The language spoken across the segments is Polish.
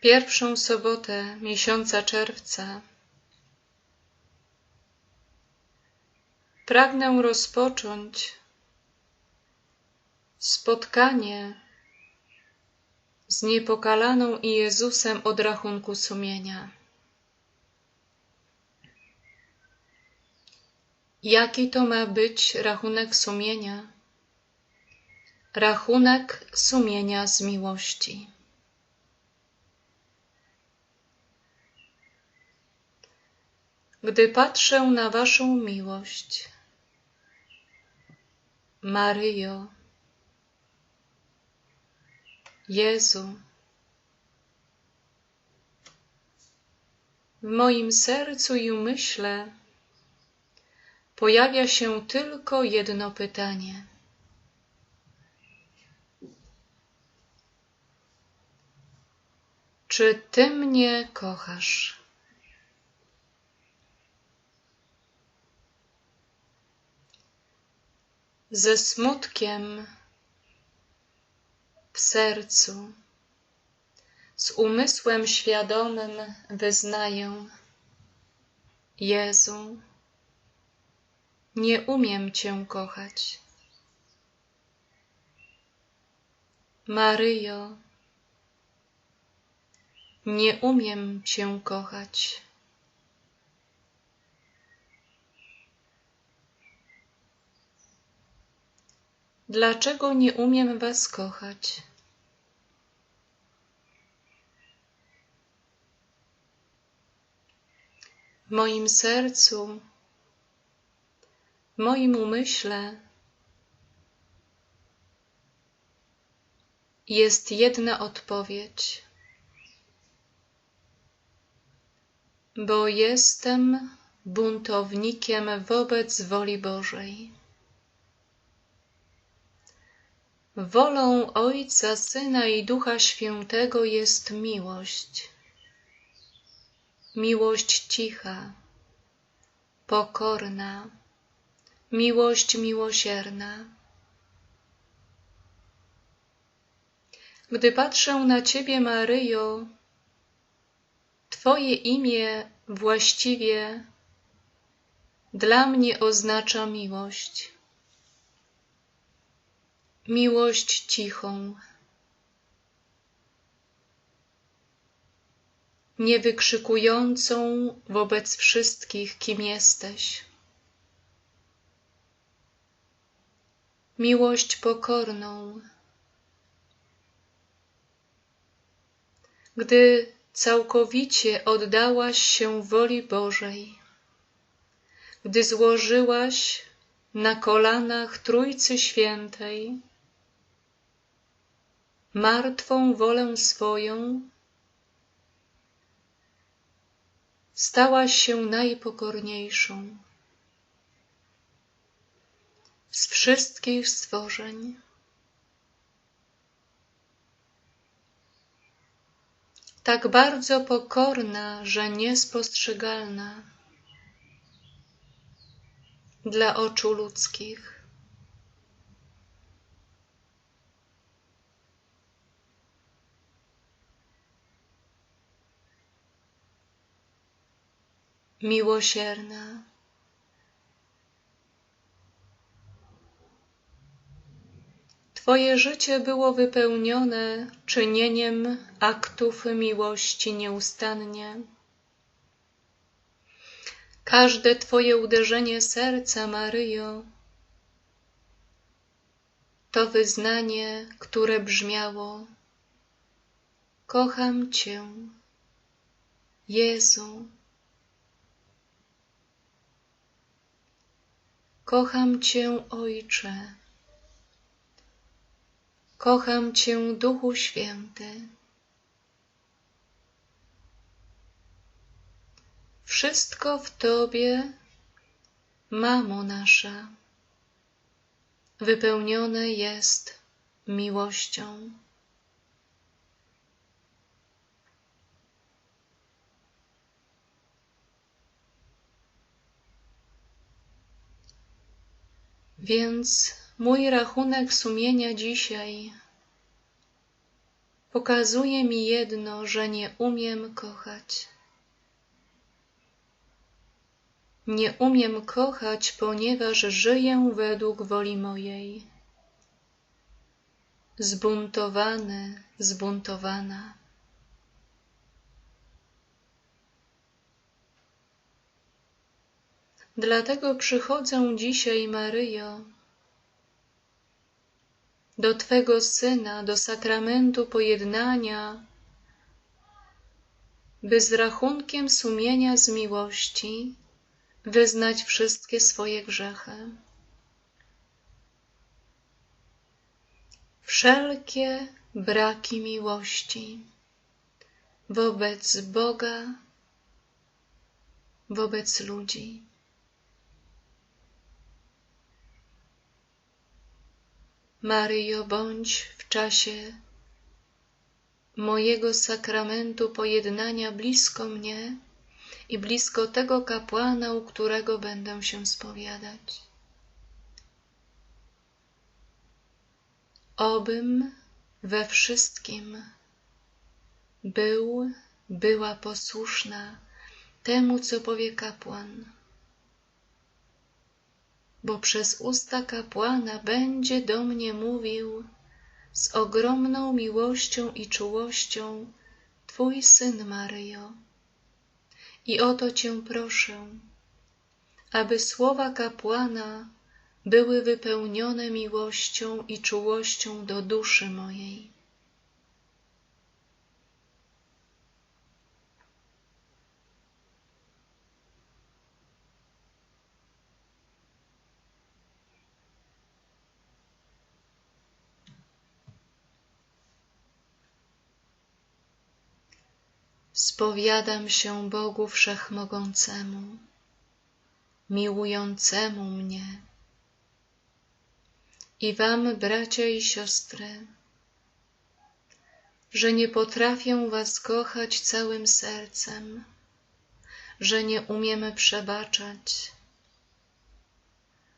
pierwszą sobotę miesiąca czerwca pragnę rozpocząć spotkanie z niepokalaną i Jezusem od rachunku sumienia. Jaki to ma być rachunek sumienia? Rachunek sumienia z miłości. Gdy patrzę na Waszą miłość, Maryjo, Jezu, w moim sercu i umyśle pojawia się tylko jedno pytanie. Czy Ty mnie kochasz? Ze smutkiem w sercu, z umysłem świadomym wyznaję: Jezu, nie umiem Cię kochać. Maryjo, nie umiem Cię kochać. Dlaczego nie umiem Was kochać? W moim sercu, w moim umyśle jest jedna odpowiedź. Bo jestem buntownikiem wobec woli Bożej. Wolą Ojca, Syna i Ducha Świętego jest miłość. Miłość cicha, pokorna, miłość miłosierna. Gdy patrzę na Ciebie, Maryjo, Twoje imię właściwie dla mnie oznacza miłość miłość cichą, niewykrzykującą wobec wszystkich, kim jesteś. Miłość pokorną, gdy całkowicie oddałaś się woli Bożej, gdy złożyłaś na kolanach Trójcy Świętej martwą wolę swoją, stałaś się najpokorniejszą z wszystkich stworzeń. Tak bardzo pokorna, że niespostrzegalna dla oczu ludzkich. Miłosierna. Twoje życie było wypełnione czynieniem aktów miłości nieustannie. Każde Twoje uderzenie serca, Maryjo, to wyznanie, które brzmiało: Kocham Cię, Jezu. Kocham Cię, Ojcze. Kocham Cię, Duchu Święty. Wszystko w Tobie, Mamo nasza, wypełnione jest miłością. Więc mój rachunek sumienia dzisiaj pokazuje mi jedno, że nie umiem kochać. Nie umiem kochać, ponieważ żyję według woli mojej. Zbuntowany, zbuntowana. Dlatego przychodzę dzisiaj, Maryjo, do Twego Syna, do sakramentu pojednania, by z rachunkiem sumienia z miłości wyznać wszystkie swoje grzechy. Wszelkie braki miłości wobec Boga, wobec ludzi. Maryjo, bądź w czasie mojego sakramentu pojednania blisko mnie i blisko tego kapłana, u którego będę się spowiadać. Obym we wszystkim był, była posłuszna temu, co powie kapłan bo przez usta kapłana będzie do mnie mówił z ogromną miłością i czułością Twój Syn Maryjo. I o to Cię proszę, aby słowa kapłana były wypełnione miłością i czułością do duszy mojej. Spowiadam się Bogu Wszechmogącemu, miłującemu mnie i Wam, bracia i siostry, że nie potrafię Was kochać całym sercem, że nie umiemy przebaczać,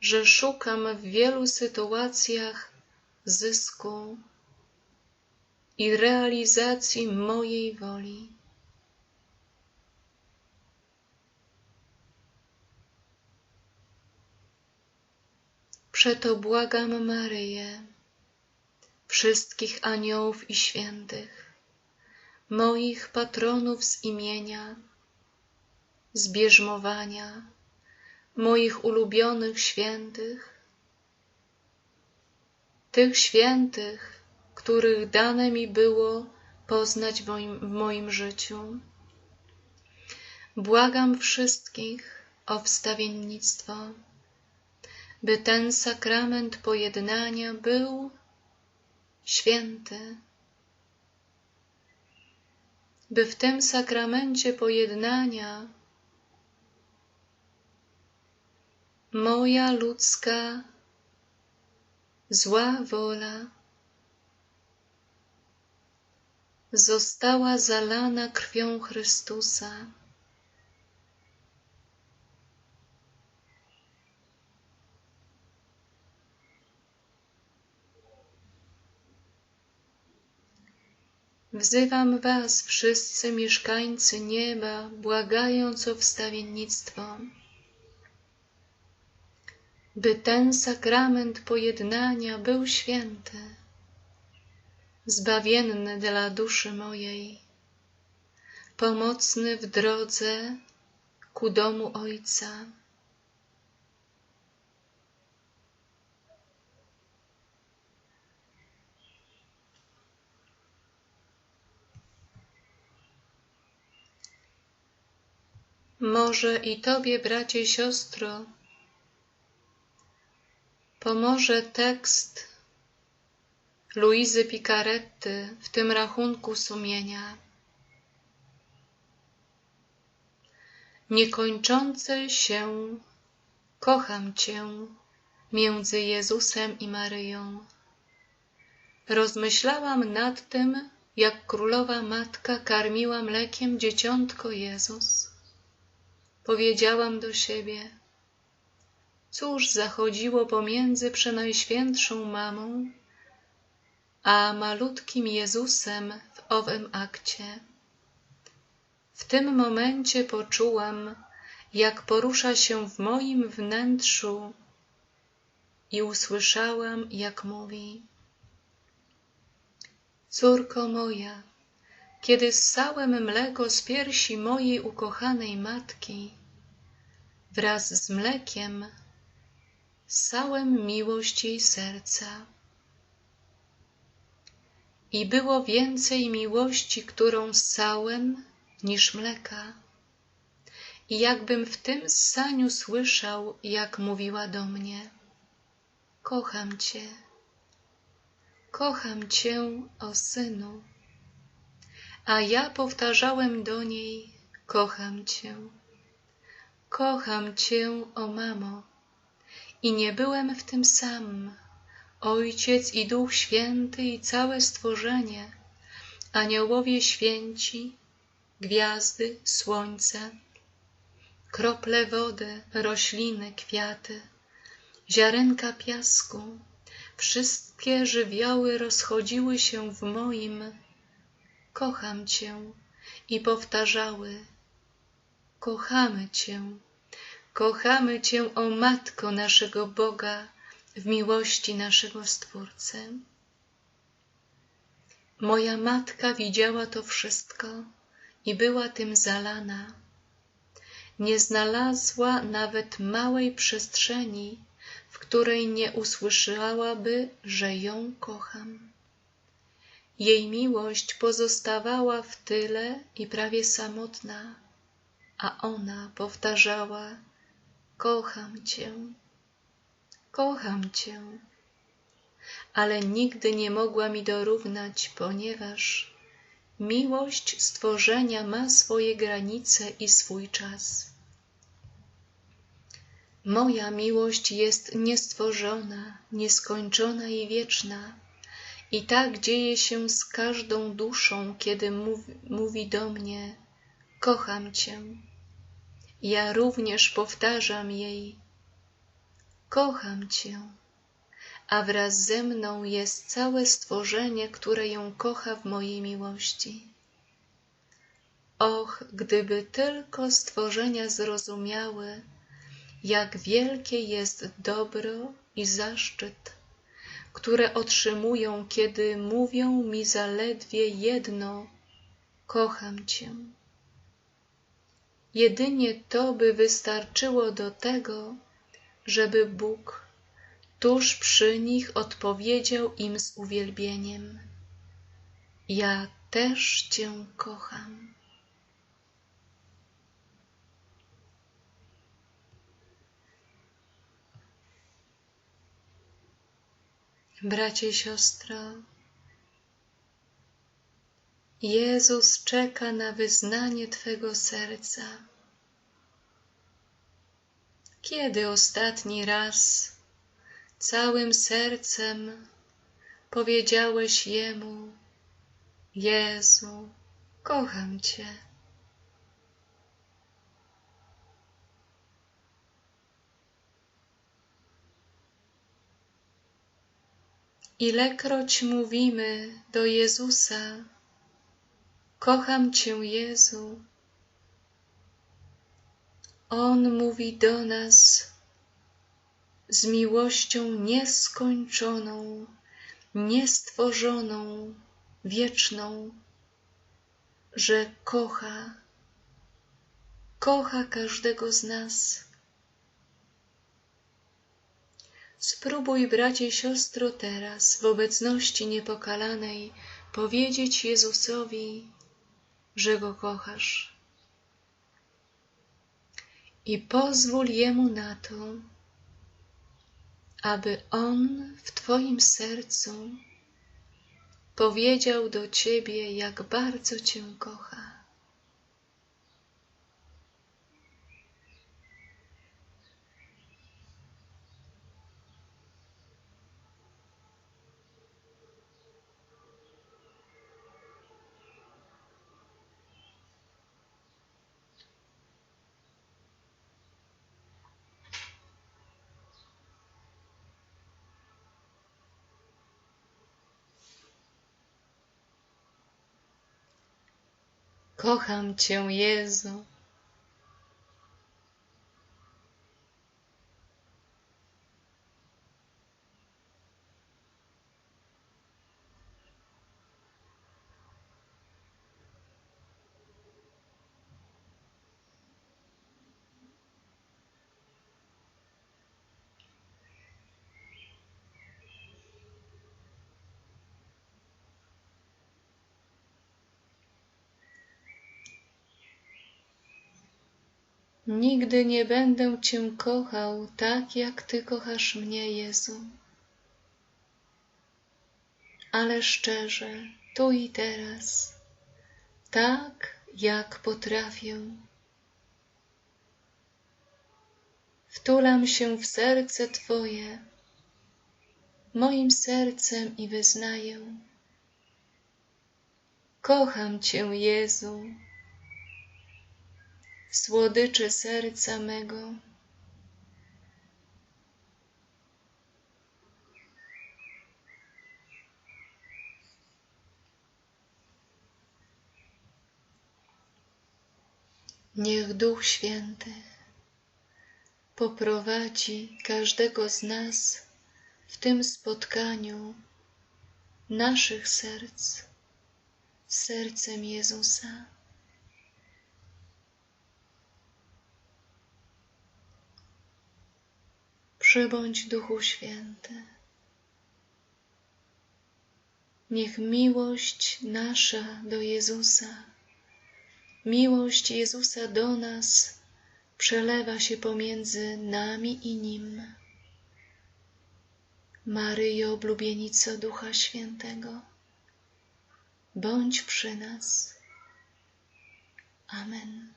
że szukam w wielu sytuacjach zysku i realizacji mojej woli. Przeto błagam Maryję, wszystkich aniołów i świętych, moich patronów z imienia, z moich ulubionych świętych, tych świętych, których dane mi było poznać w moim, w moim życiu. Błagam wszystkich o wstawiennictwo by ten sakrament pojednania był święty, by w tym sakramencie pojednania moja ludzka zła wola została zalana krwią Chrystusa. Wzywam was, wszyscy mieszkańcy nieba, błagając o wstawiennictwo, by ten sakrament pojednania był święty, zbawienny dla duszy mojej, pomocny w drodze ku domu Ojca. Może i Tobie, bracie, siostro, pomoże tekst Luizy Picaretty w tym rachunku sumienia. Niekończący się kocham Cię między Jezusem i Maryją. Rozmyślałam nad tym, jak królowa matka karmiła mlekiem dzieciątko Jezus. Powiedziałam do siebie, cóż zachodziło pomiędzy Przenajświętszą Mamą a malutkim Jezusem w owym akcie. W tym momencie poczułam, jak porusza się w moim wnętrzu i usłyszałam, jak mówi: Córko moja, kiedy ssałem mleko z piersi mojej ukochanej matki, wraz z mlekiem ssałem miłość jej serca. I było więcej miłości, którą ssałem, niż mleka. I jakbym w tym ssaniu słyszał, jak mówiła do mnie: Kocham Cię, kocham Cię, o synu. A ja powtarzałem do niej: Kocham Cię, kocham Cię, o mamo. I nie byłem w tym sam. Ojciec i Duch Święty i całe stworzenie, aniołowie święci, gwiazdy, słońce, krople wody, rośliny, kwiaty, ziarenka piasku, wszystkie żywioły rozchodziły się w moim kocham Cię i powtarzały kochamy Cię, kochamy Cię, o Matko naszego Boga, w miłości naszego Stwórcy. Moja matka widziała to wszystko i była tym zalana. Nie znalazła nawet małej przestrzeni, w której nie usłyszałaby, że ją kocham. Jej miłość pozostawała w tyle i prawie samotna, a ona powtarzała: Kocham Cię, kocham Cię. Ale nigdy nie mogła mi dorównać, ponieważ miłość stworzenia ma swoje granice i swój czas. Moja miłość jest niestworzona, nieskończona i wieczna. I tak dzieje się z każdą duszą, kiedy mówi, do mnie: Kocham Cię. Ja również powtarzam jej: Kocham Cię. A wraz ze mną jest całe stworzenie, które ją kocha w mojej miłości. Och, gdyby tylko stworzenia zrozumiały, jak wielkie jest dobro i zaszczyt, które otrzymują, kiedy mówią mi zaledwie jedno: Kocham Cię. Jedynie to by wystarczyło do tego, żeby Bóg tuż przy nich odpowiedział im z uwielbieniem: Ja też Cię kocham. Bracie, siostro, Jezus czeka na wyznanie Twego serca. Kiedy ostatni raz całym sercem powiedziałeś Jemu: Jezu, kocham Cię? Ilekroć mówimy do Jezusa, Kocham Cię, Jezu, On mówi do nas z miłością nieskończoną, niestworzoną, wieczną, że kocha, kocha każdego z nas Spróbuj, bracie, siostro, teraz w obecności niepokalanej powiedzieć Jezusowi, że Go kochasz. I pozwól Jemu na to, aby On w Twoim sercu powiedział do Ciebie, jak bardzo Cię kocha. Kocham Cię, Jezu. Nigdy nie będę Cię kochał tak, jak Ty kochasz mnie, Jezu. Ale szczerze, tu i teraz, tak, jak potrafię. Wtulam się w serce Twoje, moim sercem i wyznaję. Kocham Cię, Jezu słodyczy serca mego. Niech Duch Święty poprowadzi każdego z nas w tym spotkaniu naszych serc sercem Jezusa. Przybądź Duchu Święty. Niech miłość nasza do Jezusa, miłość Jezusa do nas przelewa się pomiędzy nami i Nim. Maryjo, oblubienico Ducha Świętego, bądź przy nas. Amen.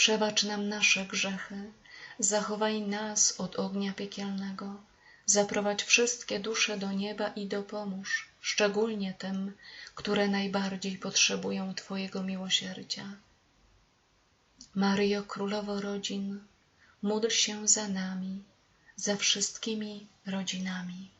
przebacz nam nasze grzechy, zachowaj nas od ognia piekielnego, zaprowadź wszystkie dusze do nieba i dopomóż, szczególnie tym, które najbardziej potrzebują Twojego miłosierdzia. Maryjo Królowo Rodzin, módl się za nami, za wszystkimi rodzinami.